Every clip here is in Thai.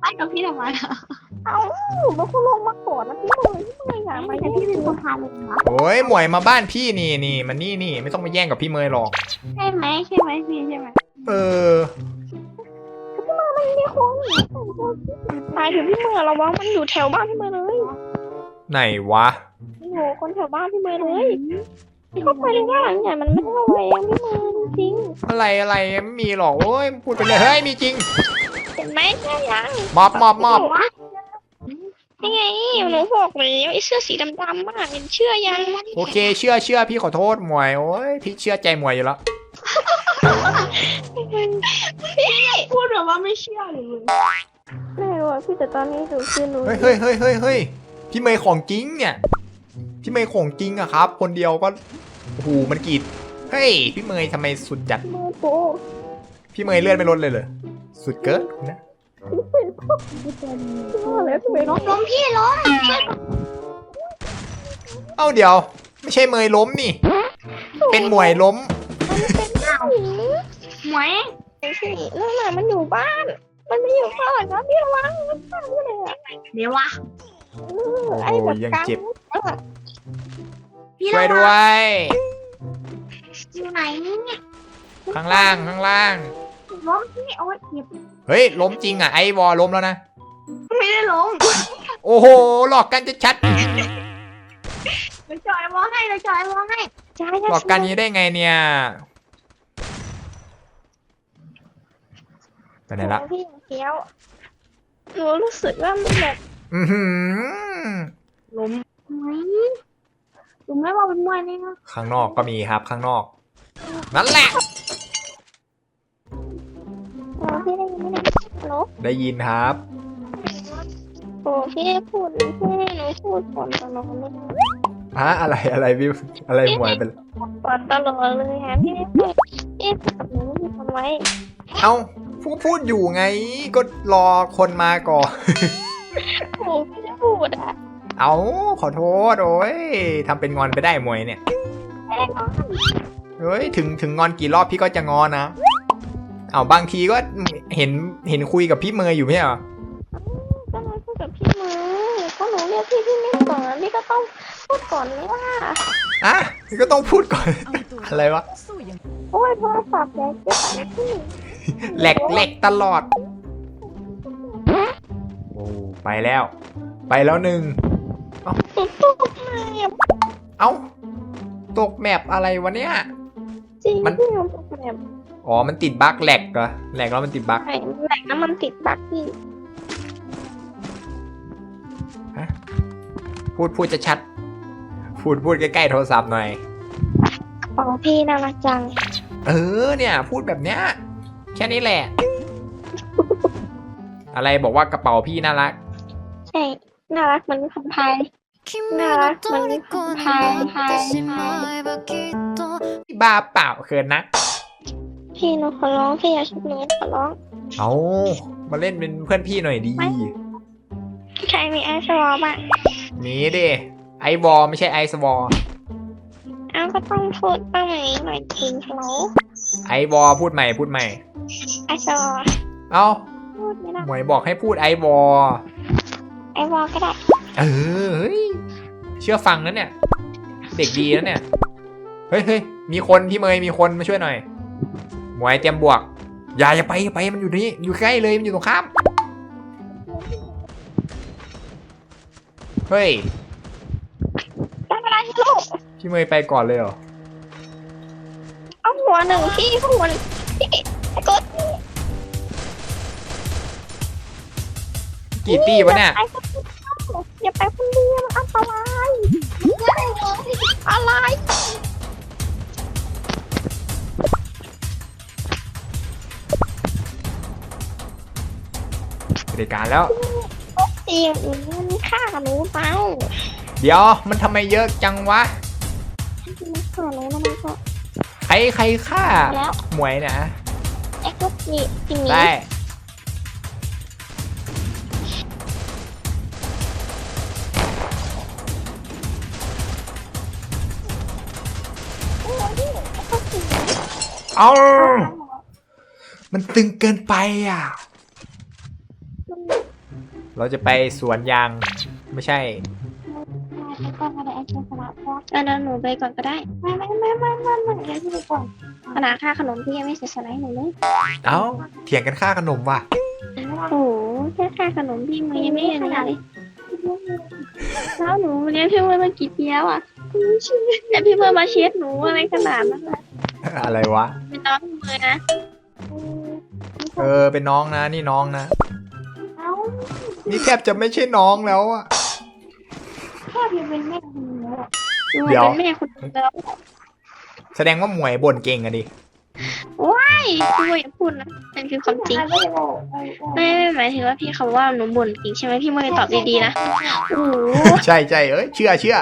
ไปกับพี่ทำไมอะเอ้าแล้วคุณลงมาก่อนนะพี่เมย์พี่เมย์อย่ามาแต่พี่เป็นคนพาลงเหรอโอ้ยหมวยมาบ้านพี่นี่นี่มันนี่นี่ไม่ต้องมาแย่งกับพี่เมย์หรอก ใช่ไหมใช่ไหมพี่ใช่ไหมเออมันมีคนตายถึงพี่เมย์ระวังมันอยู่แถวบ้านพี่เมย์เลยไหนวะโอ้โหคนแถวบ้านพี่เมย์เลยเข้าไปในบ้านหลังใหญ่มันไม่ระแวงพี่เมย์จริงอะไรอะไรไม่มีหรอกโอ้ยพูดไปเลยเฮ้ยมีจริงๆเห็นไหมใช่ยังมอบมอบมอบนี่ไงหนูบอกแล้วไอ้เสื้อสีดำๆมากเห็นเชื่อยังโอเค เชื่อเชื่อพี่ขอโทษหมวยโอ้ยพี่เชื่อใจหมวยอยู่แล้วพูดแบบว่าไม่เชื่อเลยไม่รู้อะพี่แต่ตอนนี้หนูคือหนูเฮ้ยเฮ้ยเฮ้ยเฮ้ยเฮ้ยพี่เมย์ของจริงเนี่ยพี่เมย์ของจริงอะครับ คนเดียวก็โอ้โหมันกรีดเฮ้ยพี่เมย์ทำไมสุดจัดมือโป้พี่เมย์เลื่อนไม่ลดเลยเหรอ สุดเกินนะว่าแล้วพี่เมย์ล้มล้มพี่ล้มเอ้าเดี๋ยว ไม่ใช่เมย์ล้มนี่ เป็นหมวยล้มหมวยพี่นั่นน่ะมันอยู่บ้าน มันไม่อยู่บ้านนะพี่ระวังมันบ้านนี่เลยอะเดี๋ยววะเออโอ้ไอ้โหแบบยังกลางเจ็บพี่ช่วยระด้วัวงยอยู่ไหนเนี่ยข้างล่างข้างล่าง ล้มพี่โอ๊ยเหยียบเฮ้ยล้มจริงอะไอวอลล้มแล้วนะ ไม่ได้ล้มโอ้โหหลอกกันจะชัดเดี๋ยวจอยมองให้เดี๋ยวจอยมองให้จ้าหลอกกันนี้ได้ไงเนี่ยไปไหนละพี่เคี้ยวหนูรู้สึกว่ามันแบบอือหือล้มไหมลุงไม่บอกเป็นมวยนี่นะข้างนอกก็มีครับข้างนอก นั่นแหละ ลโหลได้ยินครับ โอ้พี่ได้พูดพี่ให้หนูพูดก่อนตลอดเลยฮะอะไรอะไรพี่อะไรหมวยเป็นก่อนตลอดเลยฮะพี่ได้พูดพี่พูดกับหนูพี่ทำไว้เอ้าพูดพูดอยู่ไง ก็รอคนมาก่อนโอ้พี่ได้พูดอะเอาขอโทษโอ้ยทำเป็นงอนไปได้หมวยเนี่ยแม่งอนเฮ้ยถึงถึงงอนกี่รอบพี่ก็จะงอนนะ เอาบางทีก็เห็นเห็นคุยกับพี่เมย์อยู่ไม่ใช่เหรอก็เลยพูดกับพี่มือก็หนูเรียกพี่พี่ไม่ก่อนพี่ก็ต้องพูดก่อนเลยว่าอะพี่ก็ต้องพูดก่อน อะไรวะโอ้ยโทรศัพท์แกเก็บไปพี่แหลกแหลกตลอดโอ้ไปแล้ว ไปแล้วหนึ่งตุ๊บตุ๊บมาเนี่ยเอ้าตกแมปอะไรวะเนี่ยจริงมันพี่มันเป็นแบบ อ๋อ มันติดบั๊กแหลกเหรอแหลกแล้วมันติดบั๊กไหนแหล่งน้ำมันติดบักพี่พูดพูดจะชัด พูดพูดใกล้ๆโทรศัพท์หน่อยกระเป๋าพี่น่ารักจัง เออเนี่ย พูดแบบเนี้ยแค่นี้แหละ อะไรบอกว่ากระเป๋าพี่น่ารัก ใช่ น่ารักเหมือนคำพายน่ารักเหมือนคำพายพายพายบ้าเปล่าเขินนะ พี่หนูขอร้องพี่อย่าชุบหนูขอร้อง เอามาเล่นเป็นเพื่อนพี่หน่อยดีใครมีไอซ์วอลบ้างมีดิไอวอลไม่ใช่ไอสวอลเอ้าก็ต้องพูดบ้างไหมหน่อยจริงฮัลโหลไอวอลพูดใหม่พูดใหม่ ไอซ์วอลเอ้าพูดไม่ได้หมวยบอกให้พูดไอวอลไอวอลก็ได้เออเฮ้ยเชื่อฟังนะเนี่ย เด็กดีนะเนี่ย เฮ้ยเฮ้ยมีคนพี่เมย์มีคนมาช่วยหน่อยห มวยเตรียมบวก อย่าอย่าไปอย่าไปมันอยู่นี่อยู่ใกล้เลยมันอยู่ตรงข้าม เฮ้ยได้เวลาฮีโร่พี่เมย์ไปก่อนเลยเหรอ เอาหัวหนึ่งพี่หัวหนึ่งพี่กดกี่ตี้วะเนี่ยอย่าไปคนเดียวมันอันตรายอะไร บริการแล้วเสียงมันฆ่าหนูเปล่าเดี๋ยวมันทำไมเยอะจังวะ มันฆ่าหนูแล้วมันก็ใครใครฆ่าแล้วหมวยนะไอ้กุ๊กนี่ทีนี้ได้เอามันตึงเกินไปอะ เราจะไปสวนยางไม่ใช่ไปก่อนก็ได้ไอ้เจ้าสละพออะเดี๋ยวหนูไปก่อนก็ได้ ไม่ไม่ไม่ไม่ไม่ไม่เดี๋ยวพี่ไปก่อนขนาดค่าขนมพี่ยังไม่เสียสละให้หนูเลยเอ้าเถียงกันค่าขนมว่ะโอ้โหแค่ค่าขนมพี่มือยังไม่เห็นเลยแล้วหนูเลี้ยงพี่เมือมากี่ปีแล้วอะแต่พี่เมือมาเช็ดหนูอะไรขนาดนั้นอะไรวะเป็นน้องพี่มือนะ เออเป็นน้องนะนี่น้องนะ นี่แทบจะไม่ใช่น้องแล้วอะแค่เพียงเป็นแม่คนเดียวอะหนูเดี๋ยว เป็นแม่คนเดียวแสดงว่าหมวยบ่นเก่งอะดิ ว้ายพี่มืออย่าพูดนะมันคือความจริง ไม่ได้บอกเออเออไม่ไม่หมายถึงว่าพี่คำว่าหนูบ่นจริงใช่ไหมพี่มือตอบดีๆนะโอ้โหใช่ใช่เอ้ยเชื่อเชื่อ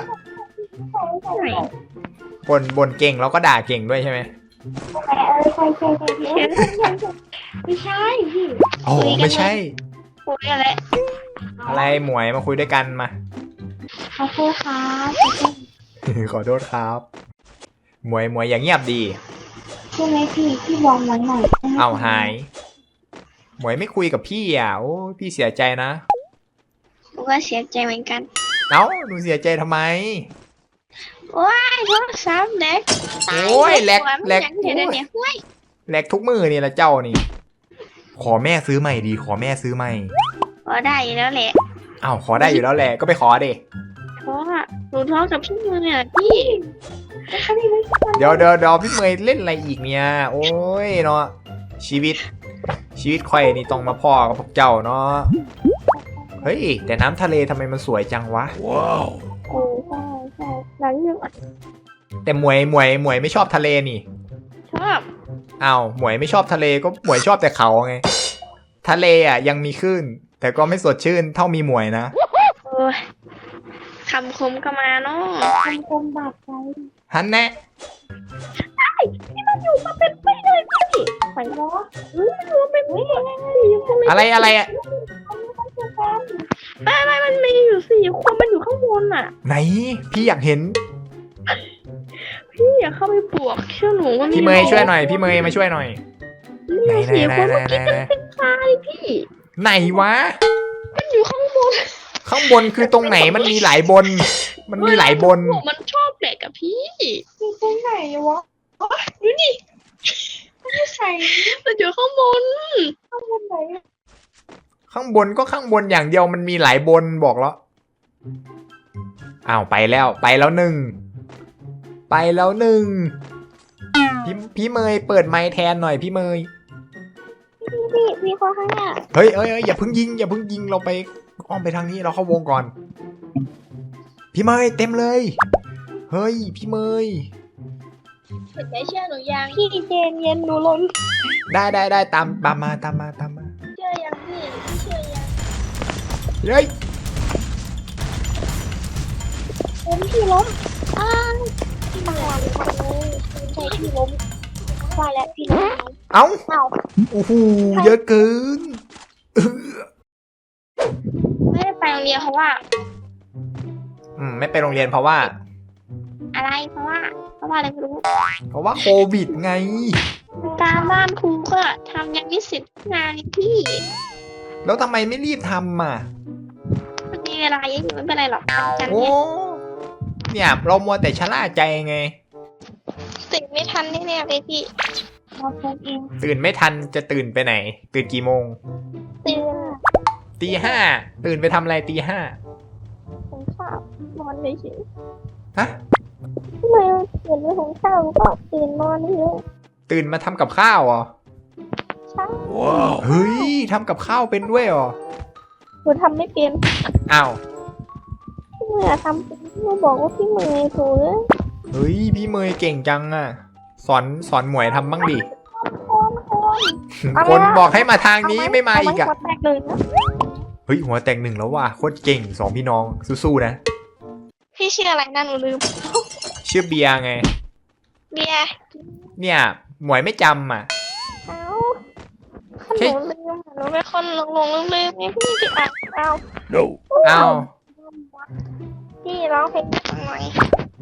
บ่นบ่นเก่งแล้วก็ด่าเก่งด้วยใช่ไหมเออใช่ใช่ใช่ใช่ไม่ใช่พี่โอ้ไม่ใช่ คุยอะไรอะไรหมวยมาคุยด้วยกันมาขอโทษครับขอโทษครับ หมวยหมวยอย่างเงียบดีใช่ไหมพี่พี่วางไว้หน่อยเอาหาย หมวยไม่คุยกับพี่อะโอ้พี่เสียใจนะหนูก็เสียใจเหมือนกันเอ้าหนูเสียใจทำไมว้ายโทรศัพท์แหลกตายโอ้ยแหลกหัวมันแหลกยังเห็นเลยเนี่ยห้วยแหลกทุกมือนี่ละเจ้านี่ ขอแม่ซื้อใหม่ดี ขอแม่ซื้อใหม่ก็ได้อยู่แล้วแหละอ้าวขอได้อยู่แล้วแหละก็ไปขอเดเพราะว่าหนูท้องกับพี่มือเนี่ยพี่เดี๋ยวเดี๋ยวเดี๋ยวพี่เมย์เล่นอะไรอีกเนี่ย โอ้ยเนาะชีวิต ชีวิตข่อยนี่ต้องมาพ่อกับพวกเจ้าเนาะเฮ้ย แต่น้ำทะเลทำไมมันสวยจังวะว้าวโอ้ใช่ใช่หลังยังแต่หมวยหมวยหมวยไม่ชอบทะเลนี่ ชอบ อ้าวหมวยไม่ชอบทะเลก็หมวยชอบแต่เขาไง ทะเลอะยังมีคลื่น แต่ก็ไม่สดชื่นเท่ามีหมวยนะ โอ้ยคำคมก็มาเนาะทำคมบาดใจฮันแน่ไปเนาะเป็นไม่ได้ยังไม่อะไรอะไรอะไม่ไม่มันมีอยู่สี่คนมันอยู่ข้างบนอะ ไหน พี่อยากเห็น ชื่อหนูว่ามีพี่เมย์ช่วยหน่อยพี่เมย์มาช่วยหน่อย ไหนมีไหนสี่ไหนคนไหนเมื่อไหนกี้เป็นตายพี่ไหนวะ มันอยู่ข้างบนข้างบนคือตรงไหนมันมีหลายบน มันมีหลายบนหัวมันชอบแบกกับพี่ อยู่ตรงไหนวะดูดิไม่ใส่มันอยู่ข้างบน ข้างบนไหนข้างบนก็ข้างบนอย่างเดียวมันมีหลายบนบอกแล้วอ้าวไปแล้วไปแล้วหนึ่งไปแล้วหนึ่ง พี่พี่เมย์เปิดไมค์แทนหน่อยพี่เมย์พี่พี่ข้อข้างหน้าเฮ้ยเอ้ยเอ้ยอย่าเพิ่งยิงอย่าเพิ่งยิงเราไปอ้อมไปทางนี้เราเข้าวงก่อน พี่เมย์เต็มเลย เฮ้ยพี่เมย์เห็นไหมเชื่อหนูยังพี่เจนเย็นหนูลนได้ได้ได้ตามตามมาตามมาตามมาเชื่อยังพี่พี่เชื่อยังเฮ้ยล้มพี่ล้มอ้า วพี่มาเลยใช่พี่ล้มว่าแล้วพี่ล้มเอ้าเอ้าโอ้โหเยอะเกินไม่ได้ไปโรงเรียนเพราะว่า อืมไม่ไปโรงเรียนเพราะว่า อะไรเพราะว่า เพราะว่าอะไรไม่รู้เพราะว่าโควิดไง การบ้านครูก็ทำยังไม่เสร็จงานเลยพี่แล้วทำไมไม่รีบทำอะมันมีเวลาเยอะอยู่ไม่เป็นไรหรอกวันจันทร์โอ้ เนี่ย เนี่ยเรามัวแต่ชะล่าใจไง ตื่นไม่ทันแน่ๆเลยพี่เราเพิ่มเองตื่นไม่ทันจะตื่นไปไหน ตื่นกี่โมง ตื่นตีห้าตื่นไปทำอะไรตีห้าผมข้าวนอนเฉยฮะๆทำไมตื่นไม่หุงข้าวก็ตื่นนอนเฉยตื่นมาทำกับข้าวเหรอใช่เฮ้ยทำกับข้าวเป็นด้วยเหรอหนูทำไม่เป็นอ้าวพี่เมื่อทำเป็นพี่เมื่อบอกว่าพี่เมื่อยถูกเฮ้ยพี่เมย์เก่งจังอะ สอนสอนหมวยทำบ้างดิคนคนคนบอกให้มาทางนี้ไม่มาอีกอะเาไว้หัวแตกเลยนะเฮ้ยหัวแตกหนึ่งแล้วว่ะโคตรเก่งสองพี่น้องสู้ๆนะพี่ชื่ออะไรนะหนูลืม ชื่อเบียร์ไง เบียร์เนี่ยหมวยไม่จำอะ เอ้าหนูลืมหนูเป็นคนหลงหลงลืมลืมๆไงพี่ที่อ่านเอาอ้าว พี่ร้องเพลงให้ฟังหน่อย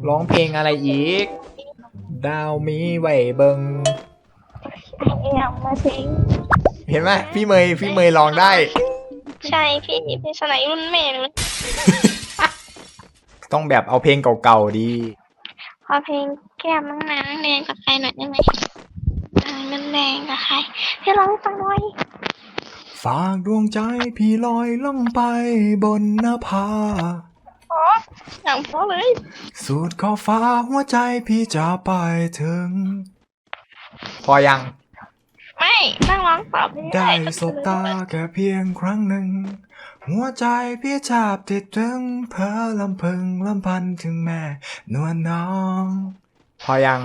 ร้องเพลงอะไรอีก ดาวมีไหวเบิงไอเอ็มมาสิงเห็นไหมพี่เมย์พี่เมย์ร้องได้ ใช่พี่เป็นสไนด์รุ่นแม่เลยต้องแบบเอาเพลงเก่าๆดี ขอเพลงแก้มน้องนางแดงกับใครหน่อยได้ไหมนางนั้นแดงกับใครพี่ร้องให้ฟังหน่อยฝากดวงใจพี่ลอยล่องไปบนหน้าผา อย่างเพราะเลย สุดขอบฟ้าหัวใจพี่จะไปถึง พอยัง ไม่นั่งร้องตอบม่ได้สบตาแค่เพียงครั้งหนึ่ง หัวใจพี่จับติดถึงเพอลำพึงลำพันถึงแม่ นวลน้อง พอยัง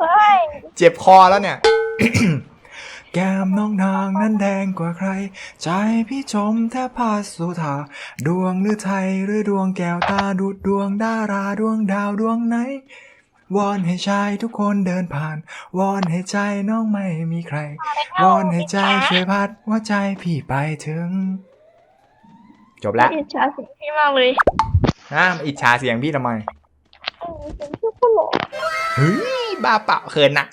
เฮ้ย เจ็บคอแล้วเนี่ย แก้มน้องนางนั้นแดงกว่าใคร ใจพี่ชมแทบพาสุธาดวงหรือไทยหรือดวงแก้วตาดูดดวงดาราดวงดาวดวงไหนวอนให้ชายทุกคนเดินผ่าน วอนให้ใจน้องไม่มีใคร วอนให้ใจช่วยพัดว่าใจพี่ไปถึง จบแล้วอิจฉาเสียงพี่มากเลยนะอิจฉาเสียงพี่ทำไมเออเสียงพี่พูดหล่อเฮ้ยบ้าเปล่าเขินนะ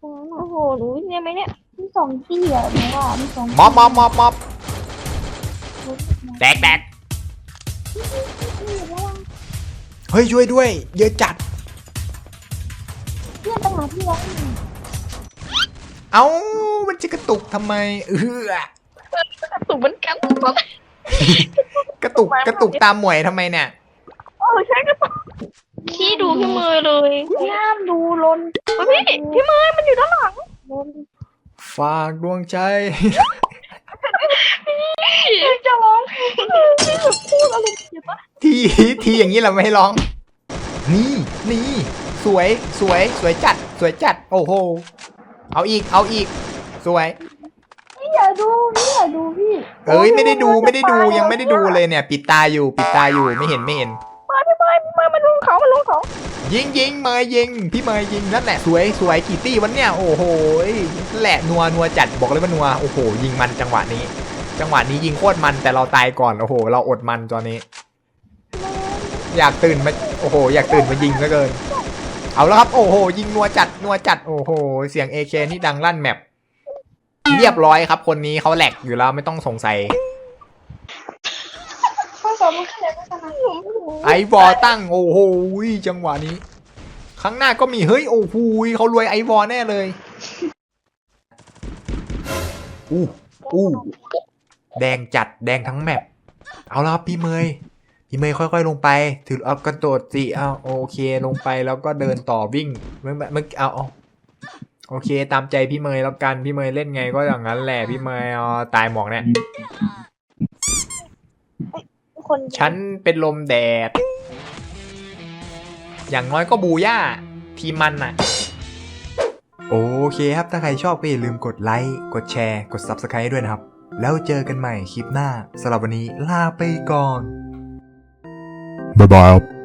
โอ้โหหนูเนี่ยไหมเนี่ยมี สองที่อะหนูว่ามีสองมอบมอบมอบมอบแตกแตกเฮ้ยช่วยด้วย เยอะจัด เพื่อนตั้งมาที่ร้องเอ้ามันจะกระตุกทำไมเออสูงเหมือนกันตอนกระตุกกระตุกตามหมวยทำไมเนี่ยเออใช่ก็พี่ดูพี่มือเลยห้ามดูลนพี่พี่มือมันอยู่ด้านหลังลน ฝากดวงใจพี่จะร้องเพลงพี่แบบพูดอะไรเดี๋ยวปะทีทีอย่างนี้เราไม่ให้ร้อง นี่นี่สวยสวยสวยจัด สวยจัด โอ้โห เอาอีกเอาอีก สวย พี่อย่าดูพี่อย่าดูพี่เอ้ยไม่ได้ดูไม่ได้ดูยังไม่ได้ดูเลยเนี่ย ปิดตาอยู่ ปิดตาอยู่ไม่เห็นไม่เห็น มามามันลงเขามันลงเขายิงยิงมยยิงพี่มยยิงนั่นแหละสวยสวยกี่ตี้วันเนี่ยโอ้โหแหละนัวนัวจัดบอกเลยว่านัวโอ้โห ยิงมันจังหวะนี้ จังหวะนี้ยิงโคตรมันแต่เราตายก่อนโอ้โห เราอดมันตอนนี้ อยากตื่นมาโอ้โห อยากตื่นมายิงเหลือเกิน เอาแล้วครับโอ้โห ยิงนัวจัดนัวจัดโอ้โห เสียง AK นี่ดังลั่นแมปเรียบร้อยครับ คนนี้เขาแหลกอยู่แล้วไม่ต้องสงสัย ข้อสอบมันขึ้นเลยก็ชนะหนูไอวอตั้งโอ้โหจังหวะนี้ข้างหน้าก็มีเฮ้ยโอ้โหเขารวยไอวอแน่เลยอู้อู้แดงจัดแดงทั้งแมปเอาล้วครับพี่เมย์พี่เมย์ค่อย ๆ ลงไป ถือเอากระโดดสิเอาโอเคลงไปแล้วก็เดินต่อวิ่งเมื่อเมื่อเอาโอเค ตามใจพี่เมย์แล้วกันพี่เมย์เล่นไงก็อย่างนั้นแหละพี่เมยเอาตายหมอกเนี่ย คนฉันเป็นลมแดด อย่างน้อยก็บูย่า ทีมมันน่ะ โอเคครับ ถ้าใครชอบก็อย่าลืมกดไลค์ กดแชร์ กด Subscribe ด้วยนะครับ แล้วเจอกันใหม่คลิปหน้าสำหรับวันนี้ลาไปก่อน บ๊ายบายครับ